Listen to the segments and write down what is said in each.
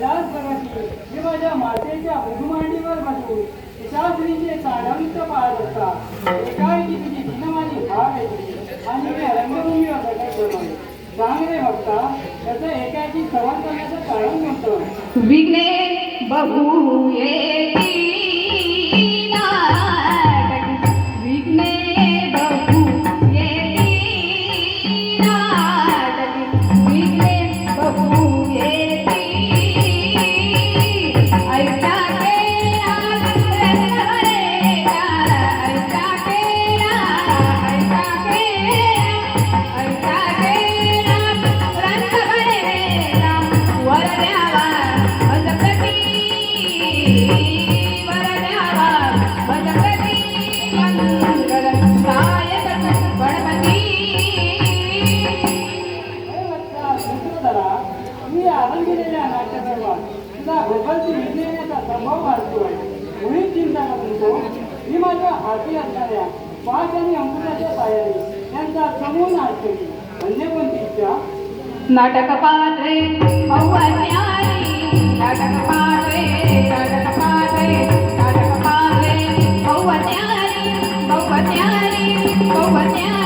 त्या मातेच्या मृदुमांडीवर बसून पिशाचरीचे साडंत पाहत असता एकाएकी तिची दिनमानी भाग येते. आणि मी रंगभूमीवर प्रकट बनवले सांग रे भक्ता त्याचं एकाएकी श्रवण करण्याचं कारण कोणतं विघ्ने बहु हाती असणाऱ्या पाच आणि अंकुशाच्या साह्याने त्यांचा समूह नाश केली. म्हणजे पण तिच्या नाटक पात्रे पौवन्यारी नाटक पात्रे नाटक पात्रे नाटक पात्रे पौवन्यारी पौवन्यारी पौवन्यारी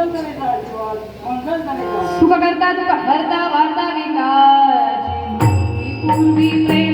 तुका करता? तुका करता? वार्ता विकाची पूर्वी प्रेम